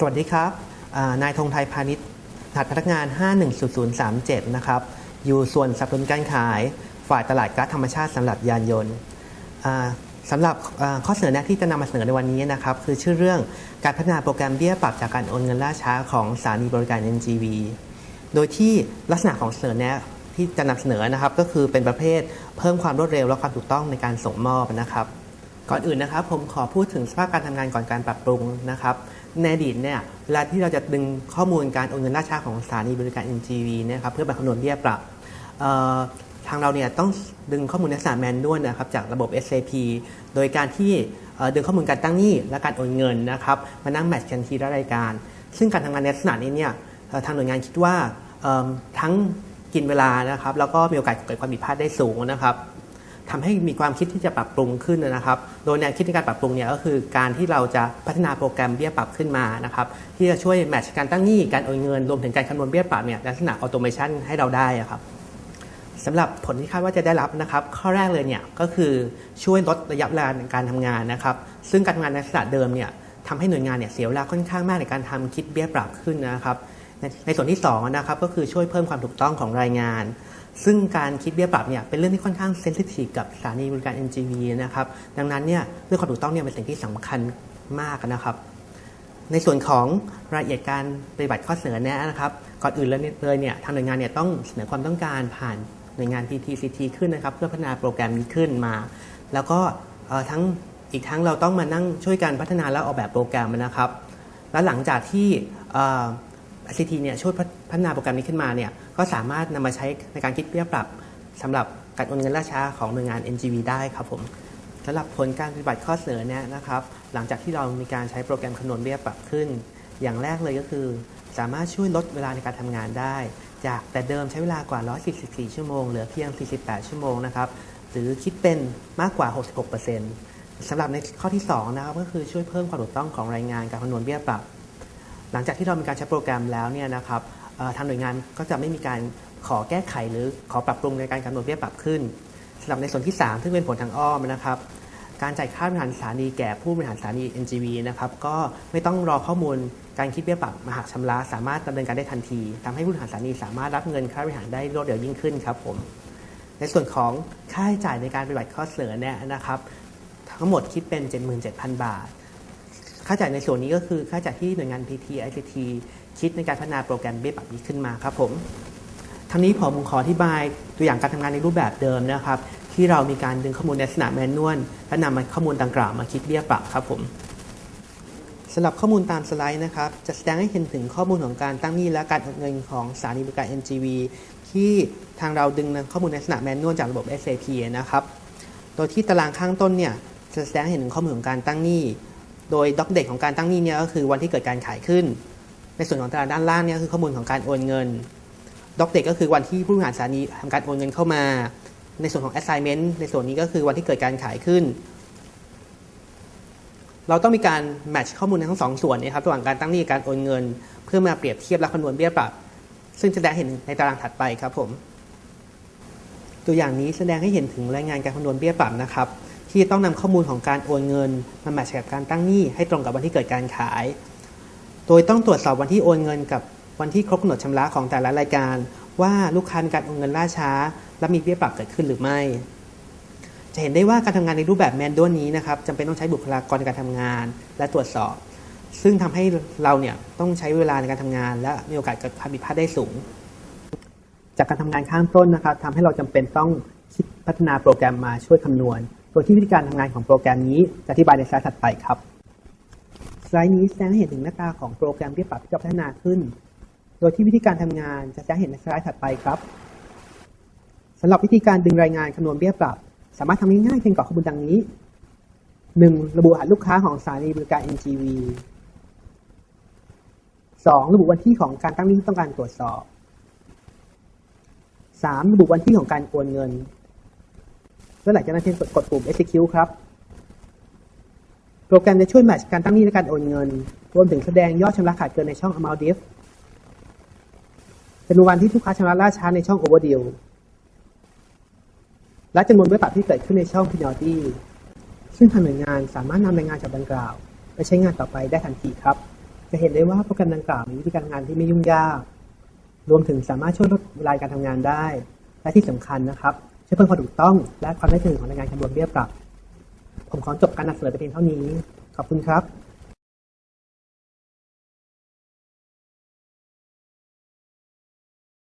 สวัสดีครับ นายธงไทยพาณิชย์รหัสพนักงาน 510037 นะครับ อยู่ส่วนสนับสนุนการขายฝ่ายตลาดก๊าซธรรมชาติสำหรับยานยนต์สำหรับข้อเสนอแนะที่จะนำมาเสนอในวันนี้นะครับ คือชื่อเรื่องการพัฒนาโปรแกรมเบี้ยปรับจากการโอนเงินล่าช้าของสถานีบริการ NGV โดยที่ลักษณะของเสนอแนะที่จะนำเสนอนะครับ ก็คือเป็นประเภทเพิ่มความรวดเร็วและความถูกต้องในการส่งมอบนะครับ ก่อนอื่นนะครับผมขอพูดถึงสภาพการทำงานก่อนการปรับปรุงนะครับในอดีตเนี่ยเวลาที่เราจะดึงข้อมูลการโอนเงินล่าช้าของสถานีบริการ NGV นะครับเพื่อมาคำนวณเบี้ยปรับทางเราเนี่ยต้องดึงข้อมูลในลักษณะแมนนวลนะครับจากระบบ SAP โดยการที่ดึงข้อมูลการตั้งหนี้และการโอนเงินนะครับมานั่งแมทช์กันทีละรายการ ซึ่งการทำงานในลักษณะนี้เนี่ยทางหน่วยงานคิดว่าทั้งกินเวลานะครับแล้วก็มีโอกาสเกิดความผิดพลาดได้สูงนะครับ ทำให้มีความคิดที่จะปรับปรุงขึ้นนะครับ โดยแนวคิดในการปรับปรุงเนี่ยก็คือการที่เราจะพัฒนาโปรแกรมเบี้ยปรับขึ้นมานะครับที่จะช่วยแมทช์การตั้งหนี้การโอนเงินรวมถึงการคำนวณเบี้ยปรับเนี่ยลักษณะออโตเมชันให้เราได้ครับสำหรับผลที่คาดว่าจะได้รับนะครับ ข้อแรกเลยเนี่ยก็คือช่วยลดระยะเวลาในการทำงานนะครับ ซึ่งการทำงานในลักษณะเดิมเนี่ยทำให้หน่วยงานเนี่ยเสียเวลาค่อนข้างมากในการทำคิดเบี้ยปรับขึ้นนะครับในในส่วนที่2นะครับก็คือช่วยเพิ่มความถูกต้องของรายงาน ซึ่งการคิดเบี้ยปรับเนี่ยเป็นเรื่องที่ค่อนข้างเซนซิทีฟกับสถานีบริการ NGV นะครับดังนั้นเนี่ยเรื่องความถูกต้องเนี่ยเป็นสิ่งที่สำคัญมากนะครับ ในส่วนของรายละเอียดการปฏิบัติข้อเสนอแนะนะครับ ก่อนอื่นเลยเนี่ยทางหน่วยงานเนี่ยต้องเสนอความต้องการผ่านหน่วยงาน PTCT ขึ้นนะครับ เพื่อพัฒนาโปรแกรมนี้ขึ้นมา แล้วก็ทั้งอีกทั้งเราต้องมานั่งช่วยกันพัฒนาและออกแบบโปรแกรมนะครับ แล้วหลังจากที่ ICT เนี่ยช่วย พัฒนาโปรแกรมนี้ขึ้นมาเนี่ยก็สามารถนำมาใช้ในการคิดเบี้ยปรับสำหรับการโอนเงินล่าช้าของหน่วยงาน NGV ได้ครับผมสำหรับผลการปฏิบัติข้อเสนอเนี่ยนะครับ หลังจากที่เรามีการใช้โปรแกรมคำนวณเบี้ยปรับขึ้น อย่างแรกเลยก็คือ สามารถช่วยลดเวลาในการทำงานได้ จากแต่เดิมใช้เวลากว่า 144 ชั่วโมง เหลือเพียง 48 ชั่วโมงนะครับ หรือคิดเป็นมากกว่า 66%สำหรับในข้อที่2นะครับก็คือช่วยเพิ่มความถูกต้องของรายงานการคำนวณเบี้ยปรับ หลังจากที่เรามีการใช้โปรแกรมแล้วเนี่ยนะครับ ทางหน่วยงานก็จะไม่มีการขอแก้ไขหรือขอปรับปรุงในการกำหนดเบี้ยปรับขึ้นสำหรับในส่วนที่ 3 ซึ่งเป็นผลทางอ้อมนะครับการจ่ายค่าบริหารสถานีแก่ผู้บริหารสถานี NGV นะครับก็ไม่ต้องรอข้อมูลการคิดเบี้ยปรับมาหักชำระสามารถดำเนินการได้ทันทีทำให้ผู้บริหารสถานีสามารถรับเงินค่าบริหารได้รวดเร็วยิ่งขึ้นครับผมในส่วนของค่าใช้จ่ายในการปฏิบัติข้อเสนอแนะนะครับ ทั้งหมดคิดเป็น 77,000 บาท ค่าใช้จ่ายในส่วนนี้ก็คือค่าใช้จ่ายที่หน่วยงาน PT ICT คิดในการพัฒนาโปรแกรมเบี้ยปรับนี้ขึ้นมาครับผมทั้งนี้ผมขออธิบายตัวอย่างการทำงานในรูปแบบเดิมนะครับ ที่เรามีการดึงข้อมูลในลักษณะแมนนวลและนำมาข้อมูลดังกล่าวมาคิดเบี้ยปรับครับผมสำหรับข้อมูลตามสไลด์นะครับ จะแสดงให้เห็นถึงข้อมูลของการตั้งหนี้และการโอนเงินของสถานีบริการ NGV ที่ทางเราดึงข้อมูลในลักษณะแมนนวลจากระบบ SAP นะครับ โดยที่ตารางข้างต้นเนี่ยจะแสดงให้เห็นถึงข้อมูลของการตั้งหนี้ โดยด็อกเด็กของการตั้งหนี้เนี่ยก็คือวันที่เกิดการขายขึ้น ในส่วนของตารางด้านล่างเนี่ยคือข้อมูลของการโอนเงินด็อกเด็กก็คือวันที่ผู้บริหารสถานีทำการโอนเงินเข้ามา ในส่วนของ assignment ในส่วนนี้ก็คือวันที่เกิดการขายขึ้น เราต้องมีการแมทช์ข้อมูลในทั้งสองส่วนนี้ครับระหว่างการตั้งหนี้การโอนเงิน เพื่อมาเปรียบเทียบและคำนวณเบี้ยปรับ ซึ่งจะแสดงให้เห็นในตารางถัดไปครับผม ตัวอย่างนี้แสดงให้เห็นถึงรายงานการคำนวณเบี้ยปรับนะครับ ที่ต้องนำข้อมูลของการโอนเงินมาแมทช์กับการตั้งหนี้ให้ตรงกับวันที่เกิดการขาย โดยต้องตรวจสอบวันที่โอนเงินกับวันที่ครบกำหนดชำระของแต่ละรายการ ว่าลูกค้ามีการโอนเงินล่าช้า และมีเบี้ยปรับเกิดขึ้นหรือไม่ จะเห็นได้ว่าการทำงานในรูปแบบแมนดวลนี้นะครับจำเป็นต้องใช้บุคลากรในการทำงาน และตรวจสอบ ซึ่งทำให้เราเนี่ยต้องใช้เวลาในการทำงาน และมีโอกาสเกิดความผิดพลาดได้สูง จากการทำงานข้างต้นนะครับทำให้เราจำเป็นต้องคิดพัฒนาโปรแกรมมาช่วยคำนวณ โดยที่วิธีการทำงานของโปรแกรมนี้จะอธิบายในสไลด์ถัดไปครับสไลด์นี้แสดงให้เห็นถึงหน้าตาของโปรแกรมที่ปรับที่จะพัฒนาขึ้น โดยที่วิธีการทำงานจะแสดงให้เห็นในสไลด์ถัดไปครับสำหรับวิธีการดึงรายงานคำนวณเบี้ยปรับ สามารถทำง่ายๆเพียงกรอกข้อมูลดังนี้ 1. ระบุรหัสลูกค้าของสถานีบริการ NGV 2. ระบุวันที่ของการตั้งนี้ที่ต้องการตรวจสอบ 3. ระบุวันที่ของการโอนเงิน แล้วหลังจากนั้นเพียงกดปุ่ม execute ครับ โปรแกรมจะช่วยแมทช์การตั้งหนี้และการโอนเงิน รวมถึงแสดงยอดชำระขาดเกินในช่อง amount diff จำนวนวันที่ลูกค้าชำระล่าช้าในช่อง overdue และจำนวนเบี้ยปรับที่เกิดขึ้นในช่อง penalty ซึ่งทางหน่วยงานสามารถนำรายงานจากดังกล่าว ไปใช้งานต่อไปได้ทันทีครับ จะเห็นได้ว่าโปรแกรมดังกล่าวมีวิธีการงานที่ไม่ยุ่งยาก รวมถึงสามารถช่วยลดเวลาการทำงานได้ และที่สำคัญนะครับ ช้เพื่อความถูกต้อง และความได้ถึงของรายงานคำนวณเบี้ยปรับ ผมขอจบการนำเสนอไปเพียงเท่านี้ ขอบคุณครับ